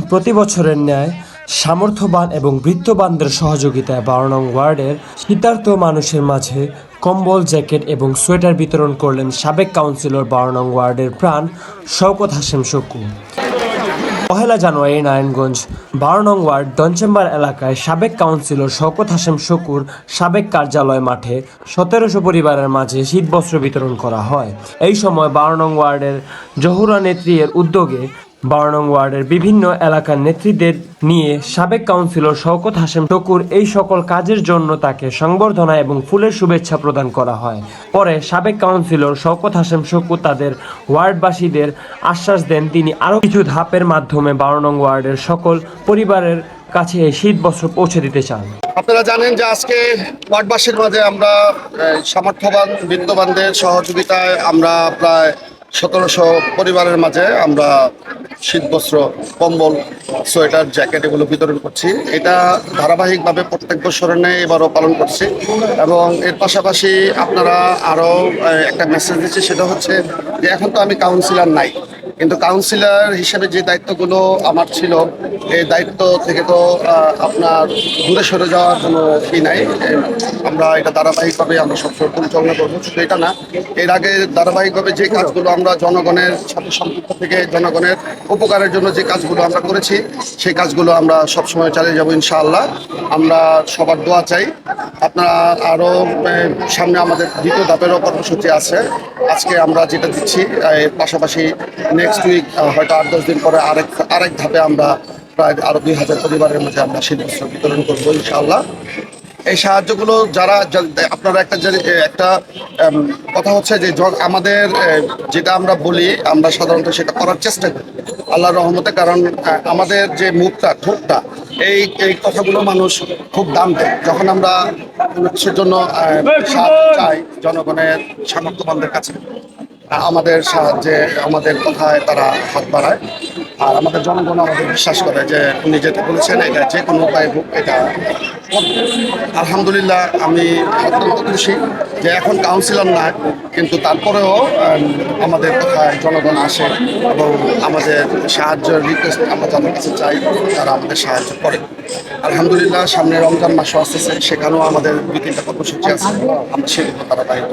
প্রতি বছরের ন্যায় সামর্থ্যবান এবং বৃত্তবানদের সহযোগিতায় বারো নং ওয়ার্ডের শীতার্থ মানুষের মাঝে কম্বল, জ্যাকেট এবং সোয়েটার বিতরণ করলেন সাবেক কাউন্সিলর বারো নং ওয়ার্ডের প্রাণ শওকত হাসেম শকু পহেলা জানুয়ারি নারায়ণগঞ্জ বারো নং ওয়ার্ড ডনচেম্বার এলাকায় সাবেক কাউন্সিলর শওকত হাসেম শকুর সাবেক কার্যালয় মাঠে সতেরোশো পরিবারের মাঝে শীতবস্ত্র বিতরণ করা হয়। এই সময় বারো নং ওয়ার্ডের জহুরা নেত্রী এর উদ্যোগে বারো নং ওয়ার্ডের বিভিন্ন এলাকার নেতৃত্বের নিয়ে সাবেক কাউন্সিলর শওকত হাসেম টকুর এই সকল কাজের জন্য তাকে সংবর্ধনা এবং ফুলের শুভেচ্ছা প্রদান করা হয়। পরে সাবেক কাউন্সিলর শওকত হাসেম শকু তাদের ওয়ার্ডবাসীদের আশ্বাস দেন, তিনি আরও কিছু ধাপের মাধ্যমে বারো নং ওয়ার্ডের সকল পরিবারের কাছে শীত বস্ত্র পৌঁছে দিতে চান। আপনারা জানেন যে আজকে ওয়ার্ডবাসীর মাঝে আমরা সামর্থ্যবান, বিত্তবানদের সহযোগিতায় আমরা প্রায় সতেরোশো পরিবারের মাঝে আমরা শীতবস্ত্র, কম্বল, সোয়েটার, জ্যাকেট এগুলো বিতরণ করছি। এটা ধারাবাহিকভাবে প্রত্যেক বছরের নেই এবারও পালন করছি এবং এর পাশাপাশি আপনারা আরও একটা মেসেজ দিচ্ছি, সেটা হচ্ছে যে এখন তো আমি কাউন্সিলার নাই। কিন্তু কাউন্সিলর হিসেবে যে দায়িত্বগুলো আমার ছিল, এই দায়িত্ব থেকে তো আপনার দূরে সরে যাওয়ার কোনো ই নাই। আমরা এটা ধারাবাহিকভাবে আমরা সবসময় পরিচালনা করব, শুধু এটা না, এর আগে ধারাবাহিকভাবে যে কাজগুলো আমরা জনগণের সাথে সম্পৃক্ত থেকে জনগণের উপকারের জন্য যে কাজগুলো আমরা করেছি, সেই কাজগুলো আমরা সবসময় চালিয়ে যাব ইনশাআল্লাহ। আমরা সবার দোয়া চাই। আপনারা আরও সামনে আমাদের দ্বিতীয় ধাপেরও কর্মসূচি আছে। আজকে আমরা যেটা দিচ্ছি এর পাশাপাশি নেক্সট উইক হয়তো আট দশ দিন পরে আরেক আরেক ধাপে আমরা প্রায় আরও দুই হাজার পরিবারের মধ্যে আমরা শীতবস্ত্র বিতরণ করব ইনশাআল্লাহ। এই সাহায্যগুলো যারা আপনারা একটা একটা কথা হচ্ছে যে আমাদের যেটা আমরা বলি, আমরা সাধারণত সেটা করার চেষ্টা করি। আল্লাহর রহমতে, কারণ আমাদের যে মুখটা, ঠোঁটটা এই এই কথাগুলো মানুষ খুব দাম দেয়। যখন আমরা কিছুর জন্য চাই জনগণের সামর্থ্যবানদের কাছে আমাদের সাহায্যে, আমাদের কথায় তারা হাত বাড়ায়। আর আমাদের জনগণ আমাদের বিশ্বাস করে যে উনি যেটা বলেছেন, এটা যে কোনো উপায় হোক, এটা আলহামদুলিল্লাহ, আমি অত্যন্ত খুশি যে এখন কাউন্সিলর না কিন্তু তারপরেও আমাদের কথায় জনগণ আসে এবং আমাদের সাহায্য রিকোয়েস্ট আমরা যাদের কাছে চাই তারা আমাদের সাহায্য করে। আলহামদুলিল্লাহ সামনে রমজান মাসও আসতেছে সেখানেও আমাদের দুই তিনটা কর্মসূচি আছে। আমরা সেগুলো তারা দায়িত্ব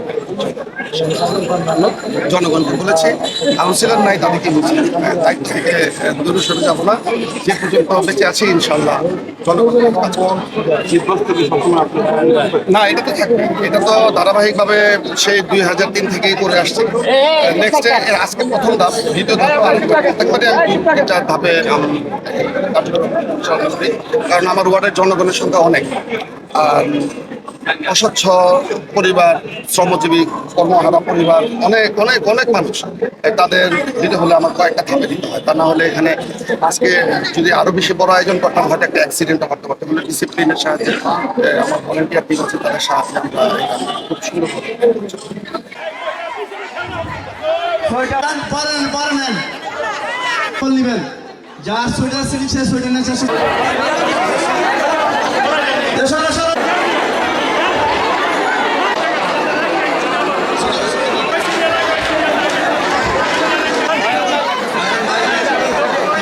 জনগণকে বলেছি? কাউন্সিলর নাই তাদেরকে বুঝি দায়িত্ব থেকে দূরে সরে যাব না। যে পর্যন্ত বেঁচে আছি ইনশাল্লাহ জনগণের কাজ না এটা তো থাকবে। এটা তো ধারাবাহিকভাবে সেই দুই হাজার তিন থেকেই করে আসছে। নেক্সট আজকে প্রথম ধাপ, দ্বিতীয় ধাপ প্রত্যেকবারে আমি তিনটা ধাপে কারণ আমার ওয়ার্ডের জনগণের সংখ্যা অনেক। আর অস্বচ্ছ পরিবার, শ্রমজীবী, কর্মহারা পরিবার, অনেক অনেক অনেক মানুষ তাদের দিতে হলে আমার কয়েকটা ধাপে দিতে হয়। তা না হলে এখানে আজকে যদি আরও বেশি বড় আয়োজন করতাম, হয়তো একটা অ্যাক্সিডেন্ট করতে পারতাম। হলে ডিসিপ্লিনের সাহায্যে আমার ভলেন্টিয়ার টিম আছে, তাদের সাহায্যে খুব সুন্দর পারেন পারেন। নেবেন। যার সোয়েটার সিলিং সে সোয়েটার নেছে